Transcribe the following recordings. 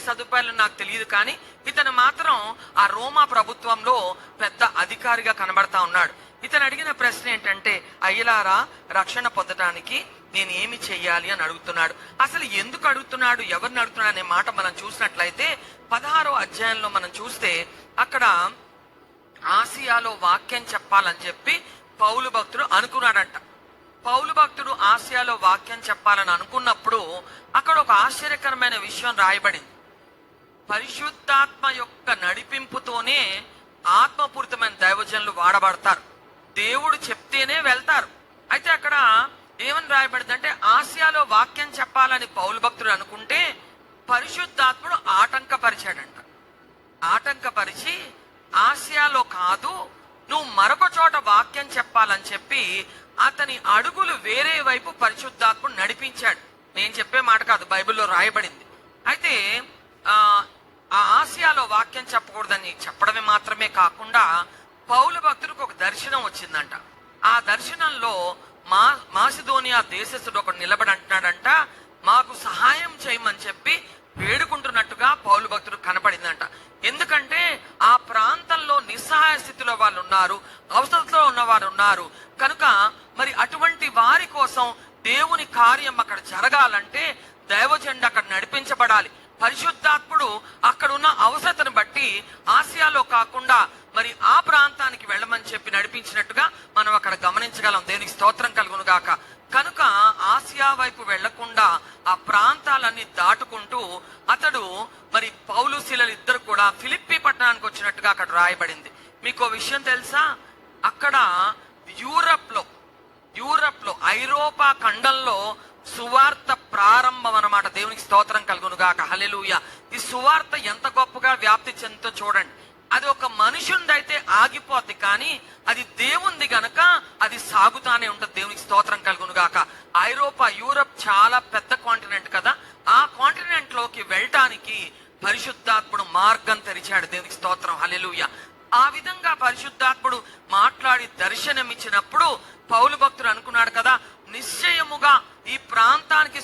సదుపాయాలు నాకు తెలియదు కానీ ఇతను మాత్రం ఆ రోమా ప్రభుత్వంలో పెద్ద అధికారిగా కనబడతా ఉన్నాడు. ఇతను అడిగిన ప్రశ్న ఏంటంటే అయ్యలారా రక్షణ పొందడానికి నేను ఏమి చెయ్యాలి? అని అడుగుతున్నాడు. అసలు ఎందుకు అడుగుతున్నాడు? ఎవరిని అడుగుతున్నాడు అనే మాట మనం చూసినట్లయితే పదహారో అధ్యాయంలో మనం చూస్తే అక్కడ ఆసియాలో వాక్యం చెప్పాలని చెప్పి పౌలు భక్తుడు అనుకున్నాడంట. పౌలు భక్తుడు ఆసియాలో వాక్యం చెప్పాలని అనుకున్నప్పుడు అక్కడ ఒక ఆశ్చర్యకరమైన విషయం రాయబడింది. పరిశుద్ధాత్మ యొక్క నడిపింపుతోనే ఆత్మపూరితమైన దైవజనులు వాడబడతారు. దేవుడు చెప్తేనే వెళ్తారు. అయితే అక్కడ ఏమని రాయబడింది అంటే ఆసియాలో వాక్యం చెప్పాలని పౌలు భక్తుడు అనుకుంటే పరిశుద్ధాత్ముడు ఆటంకపరిచాడంట. ఆటంకపరిచి ఆసియాలో కాదు నువ్వు మరొక చోట వాక్యం చెప్పాలని చెప్పి అతని అడుగులు వేరే వైపు పరిశుద్ధాత్ముడు నడిపించాడు. నేను చెప్పే మాట కాదు బైబిల్లో రాయబడింది. అయితే ఆ ఆసియాలో వాక్యం చెప్పకూడదని చెప్పడమే మాత్రమే కాకుండా పౌలు భక్తుడికి ఒక దర్శనం వచ్చిందంట. ఆ దర్శనంలో మా మాసిధోనియా దేశస్థుడు ఒకడు నిలబడి అంటున్నాడంట మాకు సహాయం చేయమని చెప్పి వేడుకుంటున్నట్టుగా పౌలు భక్తుడు కనపడిందంట. ఎందుకంటే ఆ ప్రాంతంలో నిస్సహాయ స్థితిలో వాళ్ళు ఉన్నారు అవసరంలో ఉన్నవారు ఉన్నారు. కనుక మరి అటువంటి వారి కోసం దేవుని కార్యం అక్కడ జరగాలంటే దైవజెండ అక్కడ నడిపించబడాలి. పరిశుద్ధాత్ముడు అక్కడ ఉన్న అవసరతను బట్టి ఆసియాలో కాకుండా మరి ఆ ప్రాంతానికి వెళ్ళమని చెప్పి నడిపించినట్టుగా మనం అక్కడ గమనించగలం. దేనికి స్తోత్రం కలుగును గాక కనుక ఆసియా వైపు వెళ్ళకుండా ఆ ప్రాంతాలన్నీ దాటుకుంటూ అతడు మరి పౌలు శిలలు ఇద్దరు కూడా ఫిలిప్పి పట్టణానికి వచ్చినట్టుగా అక్కడ రాయబడింది. మీకు విషయం తెలుసా? అక్కడ యూరప్లో యూరప్లో ఐరోపా ఖండంలో సువార్త ప్రారంభం అనమాట దేవునికి స్తోత్రం కలుగును గాక ఈ సువార్త ఎంత గొప్పగా వ్యాప్తి చెందుతో చూడండి. అది ఒక మనుషుంది ఆగిపోద్ది కానీ అది దేవుంది గనక అది సాగుతానే ఉంటుంది. దేవునికి స్తోత్రం కలుగునుగాక. ఐరోపా యూరప్ చాలా పెద్ద కాంటినెంట్ కదా. ఆ కాంటినెంట్లోకి వెళ్ళటానికి పరిశుద్ధాత్ముడు మార్గం తెరిచాడు దేవునికి స్తోత్రం. హలెలుయ ఆ విధంగా పరిశుద్ధాత్ముడు మాట్లాడి దర్శనమిచ్చినప్పుడు పౌలు భక్తుడు అనుకున్నాడు కదా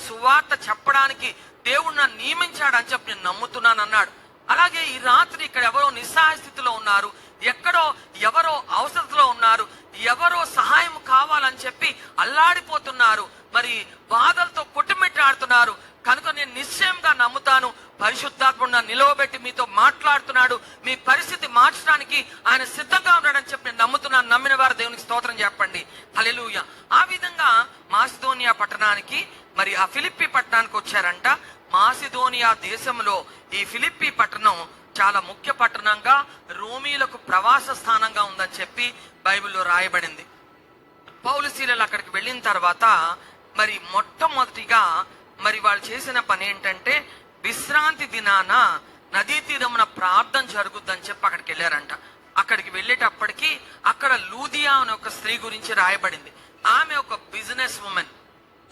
సువార్త చెప్పడానికి దేవుడు నన్ను నియమించాడు అని చెప్పి నేను నమ్ముతున్నాను అన్నాడు అలాగే ఈ రాత్రి ఇక్కడ ఎవరో నిస్సహాయ స్థితిలో ఉన్నారు ఎక్కడో ఎవరో అవసరతలో ఉన్నారు ఎవరో సహాయం కావాలని చెప్పి అల్లాడిపోతున్నారు మరి బాధలతో కొట్టుమిట్టాడుతున్నారు. కనుక నేను నిశ్చయంగా నమ్ముతాను పరిశుద్ధాత్ముడు నిలవబెట్టి మీతో మాట్లాడుతున్నాడు మీ పరిస్థితి మార్చడానికి ఆయన సిద్ధంగా ఉన్నాడని చెప్పి నేను నమ్ముతున్నాను. నమ్మిన వారు దేవునికి స్తోత్రం చెప్పండి. హల్లెలూయా. ఆ విధంగా మాసిదోనియా పట్టణానికి మరి ఆ ఫిలిప్పి పట్టణానికి వచ్చారంట. మాసిదోనియా దేశంలో ఈ ఫిలిప్పి పట్టణం చాలా ముఖ్య పట్టణంగా రోమీలకు ప్రవాస స్థానంగా ఉందని చెప్పి బైబిల్లో రాయబడింది. పౌలు శీలలు అక్కడికి వెళ్ళిన తర్వాత మరి మొట్టమొదటిగా మరి వాళ్ళు చేసిన పని ఏంటంటే విశ్రాంతి దినాన నదీ తీరమున ప్రార్థన జరుగుద్దని చెప్పి అక్కడికి వెళ్ళారంట. అక్కడికి వెళ్ళేటప్పటికి అక్కడ లూదియా అనే ఒక స్త్రీ గురించి రాయబడింది. ఆమె ఒక బిజినెస్ ఉమెన్.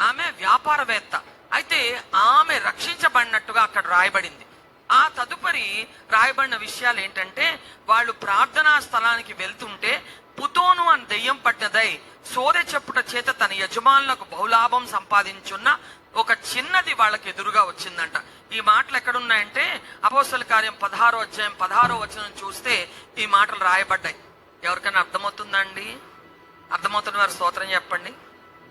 ఆమె వ్యాపారవేత్త. అయితే ఆమె రక్షించబడినట్టుగా అక్కడ రాయబడింది. ఆ తదుపరి రాయబడిన విషయాలు ఏంటంటే వాళ్ళు ప్రార్థనా స్థలానికి వెళ్తుంటే పుతోను అని దెయ్యం పట్టినదై సోదె చెప్పుట చేత తన యజమానులకు బహులాభం సంపాదించున్న ఒక చిన్నది వాళ్ళకి ఎదురుగా వచ్చిందంట. ఈ మాటలు ఎక్కడున్నాయంటే అపోసల కార్యం పదహారో అధ్యాయం పదహారో వచనం చూస్తే ఈ మాటలు రాయబడ్డాయి. ఎవరికైనా అర్థమవుతుందండి అర్థమవుతున్న వారు స్తోత్రం చెప్పండి.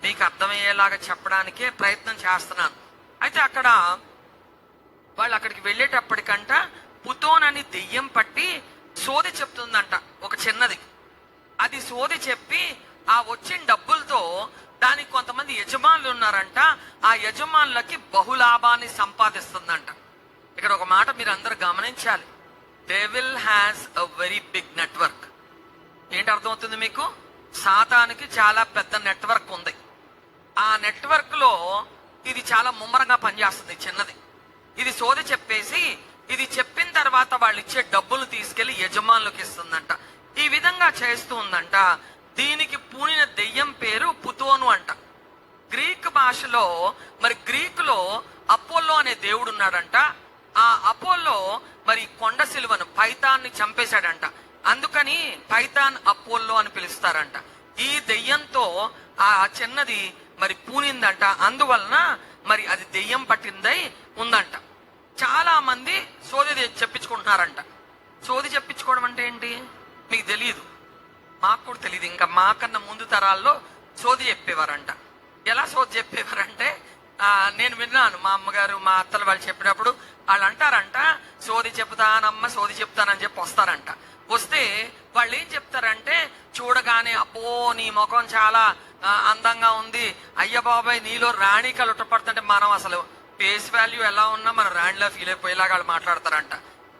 మీకు అర్థమయ్యేలాగా చెప్పడానికే ప్రయత్నం చేస్తున్నాను. అయితే అక్కడ వాళ్ళు అక్కడికి వెళ్ళేటప్పటికంట పుతోన్ అని దెయ్యం పట్టి సోది చెప్తుందంట ఒక చిన్నది. అది సోది చెప్పి ఆ వచ్చిన డబ్బులతో దానికి కొంతమంది యజమానులు ఉన్నారంట ఆ యజమానులకి బహులాభాన్ని సంపాదిస్తుందంట. ఇక్కడ ఒక మాట మీరు అందరు గమనించాలి. Devil has a very big network ఏంటి అర్థమవుతుంది మీకు? సాతానికి చాలా పెద్ద నెట్వర్క్ ఉంది. ఆ నెట్వర్క్లో ఇది చాలా ముమ్మరంగా పనిచేస్తుంది చిన్నది. ఇది సోది చెప్పేసి ఇది చెప్పిన తర్వాత వాళ్ళు ఇచ్చే డబ్బులు తీసుకెళ్ళి యజమానులకు ఇస్తుందంట. ఈ విధంగా చేస్తూ ఉందంట. దీనికి పూనిన దెయ్యం పేరు పుతోను అంట. గ్రీక్ భాషలో మరి గ్రీకులో అపోల్లో అనే దేవుడు ఉన్నాడంట. ఆ అపోల్లో మరి కొండ సిలువను పైతాన్ని చంపేశాడంట. అందుకని పైతాన్ అపోల్లో అని పిలుస్తారంట. ఈ దెయ్యంతో ఆ చిన్నది మరి పూనిందంట. అందువలన మరి అది దెయ్యం పట్టిందై ఉందంట. చాలా మంది సోది చెప్పించుకుంటున్నారంట. సోది చెప్పించుకోవడం అంటే ఏంటి? మీకు తెలియదు మాకు కూడా తెలియదు ఇంకా మాకన్నా ముందు తరాల్లో సోది చెప్పేవారంట. ఎలా సోది చెప్పేవారంటే నేను విన్నాను. మా అమ్మగారు మా అత్తలు వాళ్ళు చెప్పినప్పుడు వాళ్ళు అంటారంట సోది చెప్తానమ్మ సోది చెప్తానని చెప్పి వస్తారంట. వస్తే వాళ్ళు ఏం చెప్తారంటే చూడగానే అబ్బో నీ ముఖం చాలా అందంగా ఉంది. అయ్య బాబాయ్ నీలో రాణి కలుటపడుతుంటే మనం అసలు ఫేస్ వాల్యూ ఎలా ఉన్నా మన రాణిలా ఫీల్ అయిపోయేలాగా వాళ్ళు మాట్లాడతారంట.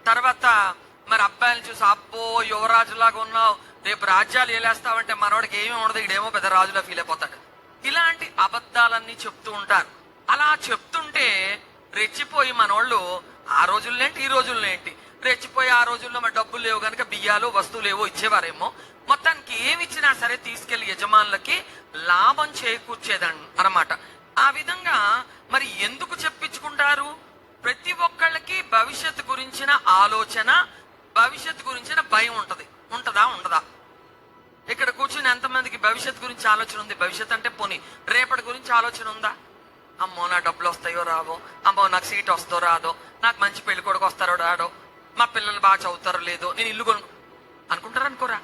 తర్వాత మరి అబ్బాయిని చూసి అబ్బో యువరాజులాగా ఉన్నావు. రేపు రాజ్యాలు ఏలేస్తావంటే మనవాడికి ఏమీ ఉండదు ఇడేమో పెద్ద రాజులా ఫీల్ అయిపోతాడు. ఇలాంటి అబద్ధాలన్నీ చెప్తూ ఉంటారు. అలా చెప్తుంటే రెచ్చిపోయి మనోళ్ళు ఆ రోజుల్లేంటి ఈ రోజుల్లేంటి రెచ్చిపోయి ఆ రోజుల్లో మరి డబ్బులు లేవు కనుక బియ్యాలు వస్తువులు ఏవో ఇచ్చేవారేమో. మొత్తానికి ఏమి ఇచ్చినా సరే తీసుకెళ్ళి యజమానులకి లాభం చేకూర్చేదని అనమాట ఆ విధంగా మరి ఎందుకు చెప్పించుకుంటారు? ప్రతి ఒక్కళ్ళకి భవిష్యత్తు గురించిన ఆలోచన భవిష్యత్తు గురించిన భయం ఉంటది. ఉంటదా ఉండదా? ఇక్కడ కూర్చుని ఎంతమందికి భవిష్యత్తు గురించి ఆలోచన ఉంది? భవిష్యత్ అంటే పోనీ రేపటి గురించి ఆలోచన ఉందా? అమ్మో నా డబ్బులు వస్తాయో రావో? అమ్మో నాకు సీట్ వస్తో రాదో? నాకు మంచి పెళ్ళి కొడుకు వస్తారో రాడో మా పిల్లలు బాగా చదువుతారో లేదో నేను ఇల్లు కొను అనుకుంటారా అనుకోరా?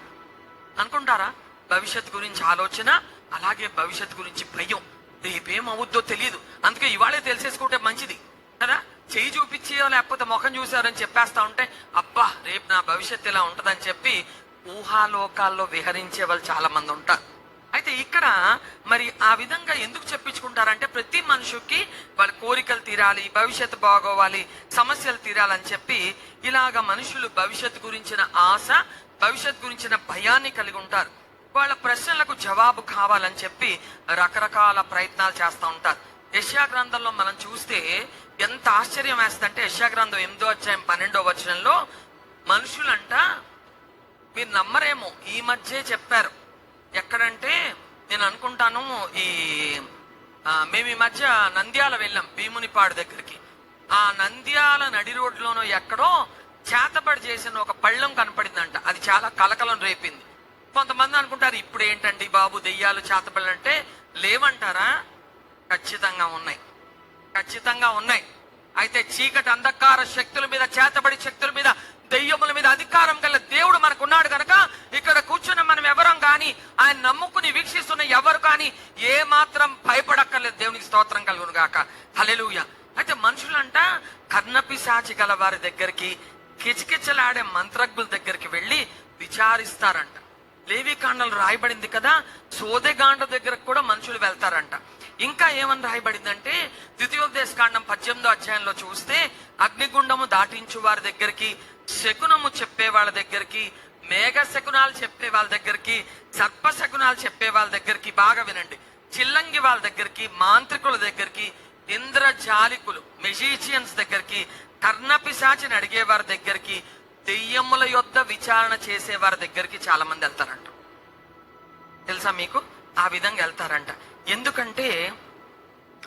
అనుకుంటారా? భవిష్యత్ గురించి ఆలోచన అలాగే భవిష్యత్తు గురించి భయం. రేపేం అవుద్దో తెలియదు. అందుకే ఇవాళే తెలిసేసుకుంటే మంచిది. కదా? చేయి చూపించియో లేకపోతే ముఖం చూసారని చెప్పేస్తా ఉంటే అబ్బా రేపు నా భవిష్యత్తు ఇలా ఉంటదని చెప్పి ఊహాలోకాల్లో విహరించే వాళ్ళు చాలా మంది ఉంటారు. అయితే ఇక్కడ మరి ఆ విధంగా ఎందుకు చెప్పించుకుంటారంటే ప్రతి మనుషుకి వాళ్ళ కోరికలు తీరాలి భవిష్యత్తు బాగోవాలి సమస్యలు తీరాలని చెప్పి ఇలాగ మనుషులు భవిష్యత్తు గురించిన ఆశ భవిష్యత్తు గురించిన భయాన్ని కలిగి ఉంటారు. వాళ్ళ ప్రశ్నలకు జవాబు కావాలని చెప్పి రకరకాల ప్రయత్నాలు చేస్తూ ఉంటారు. యశ్యా గ్రంథంలో మనం చూస్తే ఎంత ఆశ్చర్యం వేస్తుందంటే యశ్యా గ్రంథం ఎనిమిదో అధ్యాయం పన్నెండో వచనంలో మనుషులంట మీరు నమ్మరేమో ఈ మధ్యే చెప్పారు. ఎక్కడంటే నేను అనుకుంటాను ఈ మేము ఈ మధ్య నంద్యాల వెళ్ళాం భీమునిపాడు దగ్గరికి. ఆ నంద్యాల నడి రోడ్లోనో ఎక్కడో చేతబడి చేసిన ఒక పళ్ళెం కనపడిందంట. అది చాలా కలకలం రేపింది. కొంతమంది అనుకుంటారు ఇప్పుడు ఏంటండి బాబు దెయ్యాలు చేతబడి అంటే లేవంటారా? ఖచ్చితంగా ఉన్నాయి. ఖచ్చితంగా ఉన్నాయి. అయితే చీకటి అంధకార శక్తుల మీద చేతబడి శక్తుల మీద దెయ్యముల మీద అధికారం గల దేవుడు మనకున్నాడు కనుక ఇక్కడ కూర్చున్న మనం ఎవరం కాని ఆయన నమ్ముకుని వీక్షిస్తున్న ఎవరు కానీ ఏ మాత్రం భయపడక్కర్లేదు. దేవునికి స్తోత్రం కలుగును గాక. హలెలుయ అయితే మనుషులంట కర్ణపిశాచి గల వారి దగ్గరికి కిచకిచలాడే మంత్రజ్ఞుల దగ్గరికి వెళ్ళి విచారిస్తారంట. లేవికాండలు రాయబడింది కదా సోదెగాండ దగ్గరకు కూడా మనుషులు వెళ్తారంట. ఇంకా ఏమని రాయబడిందంటే ద్వితీయోపదేశ కాండం పద్దెనిమిదో అధ్యాయంలో చూస్తే అగ్నిగుండము దాటించు వారి దగ్గరికి శకునము చెప్పే వాళ్ళ దగ్గరికి మేఘ శకునాలు చెప్పే వాళ్ళ దగ్గరికి సర్ప శకునాలు చెప్పే వాళ్ళ దగ్గరికి బాగా వినండి. చిల్లంగి వాళ్ళ దగ్గరికి మాంత్రికుల దగ్గరికి ఇంద్రజాలికులు మెజీషియన్స్ దగ్గరికి కర్ణపిశాచిని అడిగే వారి దగ్గరికి దెయ్యముల యొద్ద విచారణ చేసేవారి దగ్గరికి చాలా మంది వెళ్తారంట. తెలుసా మీకు? ఆ విధంగా వెళ్తారంట. ఎందుకంటే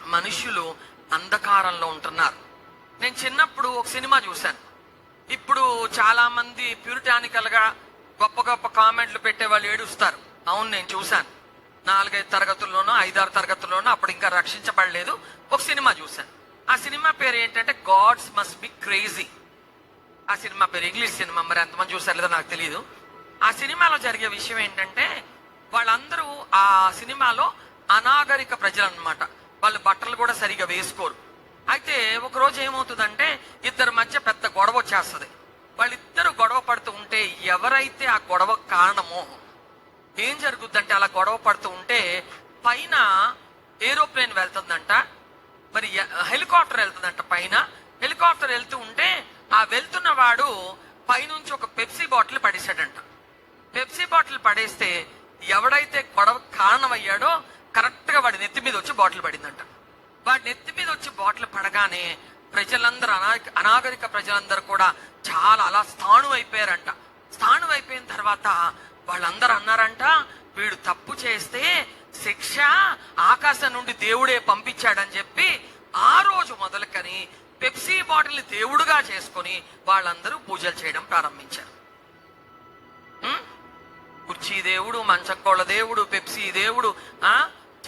మనుషులు అంధకారంలో ఉంటున్నారు. నేను చిన్నప్పుడు ఒక సినిమా చూశాను. ఇప్పుడు చాలా మంది ప్యూరిటానికల్గా గొప్ప గొప్ప కామెంట్లు పెట్టే వాళ్ళు ఏడుస్తారు. అవును నేను చూశాను. నాలుగైదు తరగతుల్లోనో ఐదారు తరగతుల్లోనో అప్పుడు ఇంకా రక్షించబడలేదు. ఒక సినిమా చూశాను. ఆ సినిమా పేరు ఏంటంటే గాడ్స్ మస్ట్ బి క్రేజీ. ఆ సినిమా పేరు ఇంగ్లీష్ సినిమా మరి ఎంతమంది చూసారు లేదో నాకు తెలియదు ఆ సినిమాలో జరిగే విషయం ఏంటంటే వాళ్ళందరూ ఆ సినిమాలో అనాగరిక ప్రజలు అనమాట వాళ్ళు బట్టలు కూడా సరిగా వేసుకోరు. అయితే ఒకరోజు ఏమవుతుందంటే ఇద్దరి మధ్య పెద్ద గొడవ వచ్చేస్తుంది. వాళ్ళిద్దరు గొడవ పడుతూ ఉంటే ఎవరైతే ఆ గొడవ కారణమో ఏం జరుగుద్దంటే అలా గొడవ పడుతూ ఉంటే పైన ఏరోప్లేన్ వెళ్తుందంట. మరి ఎ- హెలికాప్టర్ వెళ్తుందంట పైన. హెలికాప్టర్ వెళ్తూ ఉంటే ఆ వెళ్తున్న వాడు పైనుంచి ఒక పెప్సీ బాటిల్ పడేశాడంట. పెప్సీ బాటిల్ పడేస్తే ఎవడైతే గొడవ కారణమయ్యాడో కరెక్ట్గా వాడి నెత్తి మీద వచ్చి బాటిల్ పడిందంట. వాడి నెత్తి మీద వచ్చి బాటిల్ పడగానే ప్రజలందరూ అనా అనాగరిక ప్రజలందరూ కూడా చాలా అలా స్థాణు అయిపోయారంట. స్థాణు అయిపోయిన తర్వాత వాళ్ళందరూ అన్నారంట వీడు తప్పు చేస్తే శిక్ష ఆకాశం నుండి దేవుడే పంపించాడని చెప్పి ఆ రోజు మొదలుకని పెప్సీ బాటిల్ దేవుడుగా చేసుకొని వాళ్ళందరూ పూజలు చేయడం ప్రారంభించారు. కుర్చీ దేవుడు మంచకోళ్ళ దేవుడు పెప్సీ దేవుడు ఆ?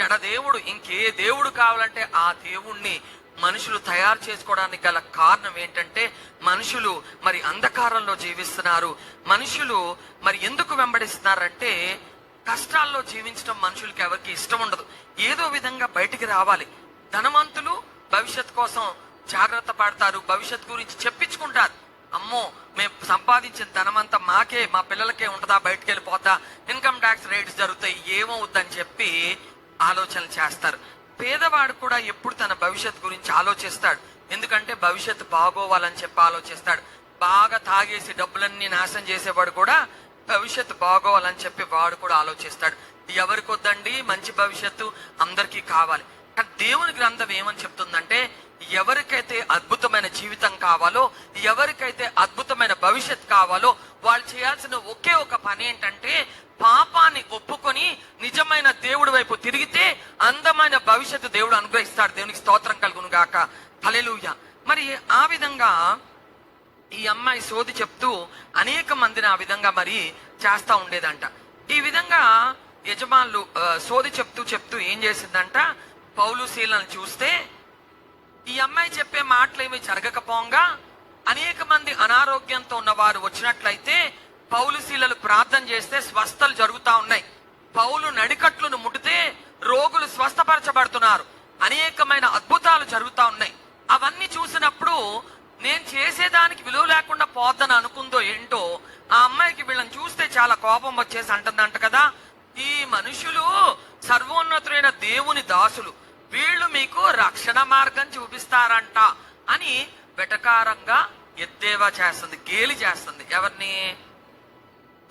చెడ దేవుడు ఇంకే దేవుడు కావాలంటే ఆ దేవుణ్ణి మనుషులు తయారు చేసుకోవడానికి గల కారణం ఏంటంటే మనుషులు మరి అంధకారంలో జీవిస్తున్నారు. మనుషులు మరి ఎందుకు వెంబడిస్తున్నారంటే కష్టాల్లో జీవించడం మనుషులకి ఎవరికి ఇష్టం ఉండదు. ఏదో విధంగా బయటికి రావాలి. ధనవంతులు భవిష్యత్ కోసం జాగ్రత్త పడతారు. భవిష్యత్ గురించి చెప్పించుకుంటారు. అమ్మో మేము సంపాదించిన ధనమంతా మాకే మా పిల్లలకే ఉంటుందా? బయటకు వెళ్ళిపోతా. ఇన్కమ్ ట్యాక్స్ రేట్స్ జరుగుతాయి. ఏమవుద్దని చెప్పి ఆలోచనలు చేస్తారు. పేదవాడు కూడా ఎప్పుడు తన భవిష్యత్ గురించి ఆలోచిస్తాడు. ఎందుకంటే భవిష్యత్తు బాగోవాలని చెప్పి ఆలోచిస్తాడు. బాగా తాగేసి డబ్బులన్నీ నాశనం చేసేవాడు కూడా భవిష్యత్తు బాగోవాలని చెప్పి వాడు కూడా ఆలోచిస్తాడు. ఎవరికి వద్దండి మంచి భవిష్యత్తు అందరికీ కావాలి. కానీ దేవుని గ్రంథం ఏమని చెప్తుందంటే ఎవరికైతే అద్భుతమైన జీవితం కావాలో ఎవరికైతే అద్భుతమైన భవిష్యత్ కావాలో వాళ్ళు చేయాల్సిన ఒకే ఒక పని ఏంటంటే పాపాన్ని ఒప్పుకొని నిజమైన దేవుడి వైపు తిరిగితే అందమైన భవిష్యత్తు దేవుడు అనుగ్రహిస్తాడు. దేవునికి స్తోత్రం కలుగును గాక. హల్లెలూయా. మరి ఆ విధంగా ఈ అమ్మాయి సోది చెప్తూ అనేక మందిని ఆ విధంగా మరి చేస్తా ఉండేదంట. ఈ విధంగా యజమానులు సోది చెప్తూ చెప్తూ ఏం చేసిందంట? పౌలు శీలను చూస్తే ఈ అమ్మాయి చెప్పే మాటలు ఏమి జరగకపోగా? అనేక మంది అనారోగ్యంతో ఉన్నవారు వచ్చినట్లయితే పౌలు శీలలు ప్రార్థన చేస్తే స్వస్థలు జరుగుతా ఉన్నాయి. పౌలు నడికట్లను ముడితే రోగులు స్వస్థపరచబడుతున్నారు. అనేకమైన అద్భుతాలు జరుగుతా ఉన్నాయి. అవన్నీ చూసినప్పుడు నేను చేసేదానికి విలువ లేకుండా పోద్దని అనుకుందో ఏంటో ఆ అమ్మాయికి వీళ్ళని చూస్తే చాలా కోపం వచ్చేసి అంటుందంట కదా. ఈ మనుషులు సర్వోన్నతుడైన దేవుని దాసులు. వీళ్ళు మీకు రక్షణ మార్గం చూపిస్తారంట అని వెటకారంగా ఎద్దేవా చేస్తుంది గేలి చేస్తుంది. ఎవరిని?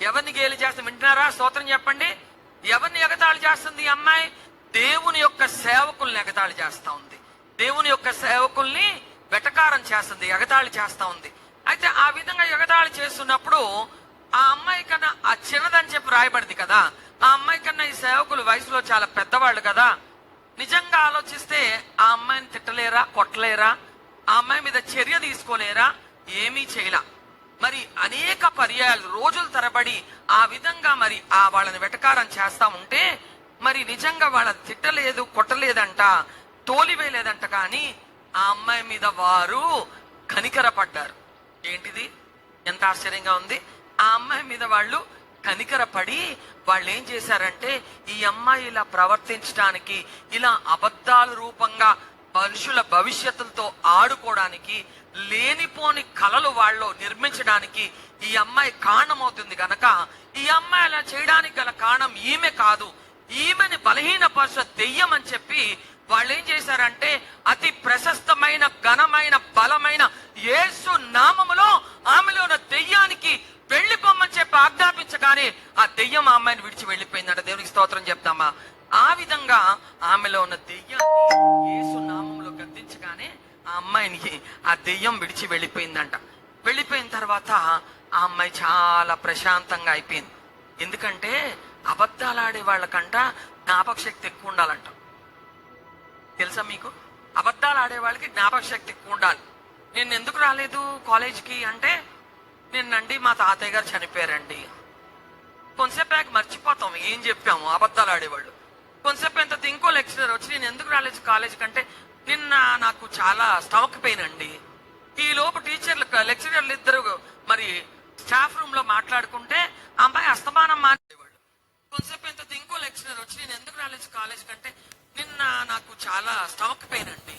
ఎవరిని గేలి చేస్తుంది? వింటున్నారా? స్తోత్రం చెప్పండి. ఎవరిని ఎగతాళి చేస్తుంది ఈ అమ్మాయి? దేవుని యొక్క సేవకుల్ని ఎగతాళి చేస్తా ఉంది. దేవుని యొక్క సేవకుల్ని వెటకారం చేస్తుంది ఎగతాళి చేస్తా ఉంది. అయితే ఆ విధంగా ఎగతాళి చేస్తున్నప్పుడు ఆ అమ్మాయి కన్నా ఆ చిన్నదని చెప్పి రాయబడింది కదా. ఆ అమ్మాయి కన్నా ఈ సేవకులు వయసులో చాలా పెద్దవాళ్ళు కదా. నిజంగా ఆలోచిస్తే ఆ అమ్మాయిని తిట్టలేరా కొట్టలేరా? ఆ అమ్మాయి మీద చర్య తీసుకోలేరా? ఏమీ చేయలా. మరి అనేక పర్యాయాలు రోజుల తరబడి ఆ విధంగా మరి ఆ వాళ్ళని వెటకారం చేస్తా ఉంటే మరి నిజంగా వాళ్ళని తిట్టలేదు కొట్టలేదంట తోలివేయలేదంట కానీ ఆ అమ్మాయి మీద వారు కనికరపడ్డారు. ఏంటిది? ఎంత ఆశ్చర్యంగా ఉంది. ఆ అమ్మాయి మీద వాళ్ళు కనికరపడి వాళ్ళు ఏం చేశారంటే ఈ అమ్మాయి ఇలా ప్రవర్తించడానికి ఇలా అబద్ధాల రూపంగా మనుషుల భవిష్యత్తులతో ఆడుకోవడానికి లేనిపోని కలలు వాళ్ళు నిర్మించడానికి ఈ అమ్మాయి కారణమవుతుంది గనక ఈ అమ్మాయి అలా చేయడానికి గల కారణం ఈమె కాదు. ఈమెని బలహీనపరచ దెయ్యం అని చెప్పి వాళ్ళు ఏం చేశారంటే అతి ప్రశస్తమైన ఘనమైన బలమైన యేసు నామములో ఆమెలో ఉన్న దెయ్యాన్ని ఆజ్ఞాపించగానే ఆ దెయ్యం ఆ అమ్మాయిని విడిచి వెళ్ళిపోయిందంట. దేవునికి స్తోత్రం చెప్తామా? ఆ విధంగా ఆమెలో ఉన్న దెయ్యాన్ని యేసు నామంలో గద్దించగానే ఆ అమ్మాయినికి ఆ దెయ్యం విడిచి వెళ్ళిపోయిందంట. వెళ్ళిపోయిన తర్వాత ఆ అమ్మాయి చాలా ప్రశాంతంగా అయిపోయింది. ఎందుకంటే అబద్ధాలు ఆడే వాళ్ళకంట జ్ఞాపక శక్తి ఎక్కువ ఉండాలంట. తెలుసా మీకు? అబద్ధాలు ఆడే వాళ్ళకి జ్ఞాపక శక్తి ఎక్కువ ఉండాలి. నేను ఎందుకు రాలేదు కాలేజ్కి అంటే నిన్నండి మా తాతయ్య గారు చనిపోయారండి. కొంతసేపు బ్యాగ్ మర్చిపోతాం ఏం చెప్పాము? అబద్ధాలు ఆడేవాళ్ళు. కొంతసేపు ఎంత ఇంకో లెక్చరర్ వచ్చి నేను ఎందుకు రాలేదు కాలేజ్ కంటే? నిన్న నాకు చాలా స్టమక్ పెయిన్ అండి. ఈ లోపు టీచర్లు లెక్చరర్లు ఇద్దరు మరి స్టాఫ్ రూమ్లో మాట్లాడుకుంటే అమ్మాయి అస్తమానం మాట్లాడేవాళ్ళు కొంతసేపు ఎంత ఇంకో లెక్చరర్ వచ్చి నేను ఎందుకు రాలేదు కాలేజ్ కంటే? నిన్న నాకు చాలా స్టమక్ పెయిన్ అండి.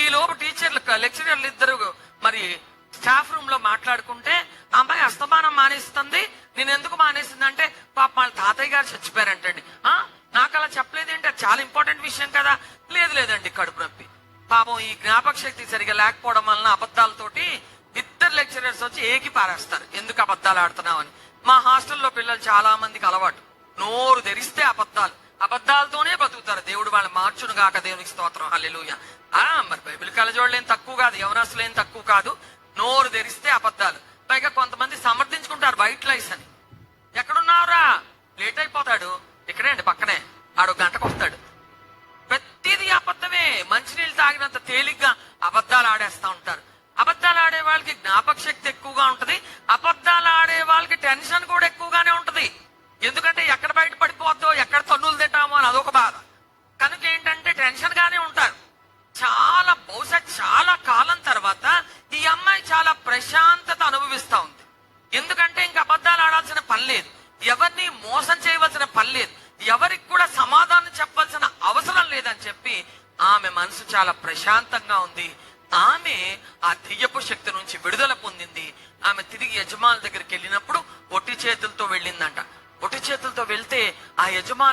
ఈ లోపు టీచర్లు లెక్చరర్లు ఇద్దరు మరి స్టాఫ్ రూమ్లో మాట్లాడుకుంటే అమ్మాయి అస్తమానం మానేస్తుంది నేను ఎందుకు మానేసింది అంటే పాప వాళ్ళ తాతయ్య గారు చచ్చిపోయారంటండి. ఆ? నాకు అలా చెప్పలేదేంటి? అది చాలా ఇంపార్టెంట్ విషయం కదా. లేదు లేదండి కడుపు నొప్పి. పాపం ఈ జ్ఞాపక శక్తి సరిగా లేకపోవడం వలన అబద్ధాలతోటి ఇద్దరు లెక్చరర్స్ వచ్చి ఏకి పారేస్తారు. ఎందుకు అబద్ధాలు ఆడుతున్నామని మా హాస్టల్లో పిల్లలు చాలా మందికి అలవాటు. నోరు తెరిస్తే అబద్ధాలు. అబద్ధాలతోనే బతుకుతారు. దేవుడు వాళ్ళ మార్చును గాక. దేవునికి స్తోత్రం. హల్లెలూయా. ఆ మరి బైబిల్ కలజోళ్ళు ఏం తక్కువ కాదు. యవనస్తులు ఏం తక్కువ కాదు. నోరు తెరిస్తే అబద్ధాలు. పైగా కొంతమంది సమర్థించుకుంటారు వైట్ లైస్ అని. ఎక్కడున్నావురా? లేట్ అయిపోతాడు. ఇక్కడే అండి పక్కనే. ఆడు గంటకు వస్తాడు. ప్రతిదీ అబద్ధమే. మంచినీళ్ళు తాగినంత తేలిగ్గా అబద్ధాలు ఆడేస్తా ఉంటారు. అబద్ధాలు ఆడే వాళ్ళకి జ్ఞాపక శక్తి ఎక్కువగా ఉంటది. అబద్ధాలు ఆడే వాళ్ళకి టెన్షన్ కూడా ఎక్కువగానే ఉంటది. ఎందుకంటే ఎక్కడ బయట పడిపోద్దో ఎక్కడ తన్నులు తింటామో అని అదొక బాధ. మోసం చేయవలసిన పని లేదు. ఎవరికి కూడా సమాధానం చెప్పవలసిన అవసరం లేదని చెప్పి ఆమె మనసు చాలా ప్రశాంతంగా ఉంది. ఆమె ఆ దెయ్యపు శక్తి నుంచి విడుదల పొందింది. ఆమె తిరిగి యజమాని దగ్గరికి వెళ్ళినప్పుడు ఒట్టి చేతులతో వెళ్ళిందంట. ఒట్టి చేతులతో వెళ్తే ఆ యజమాని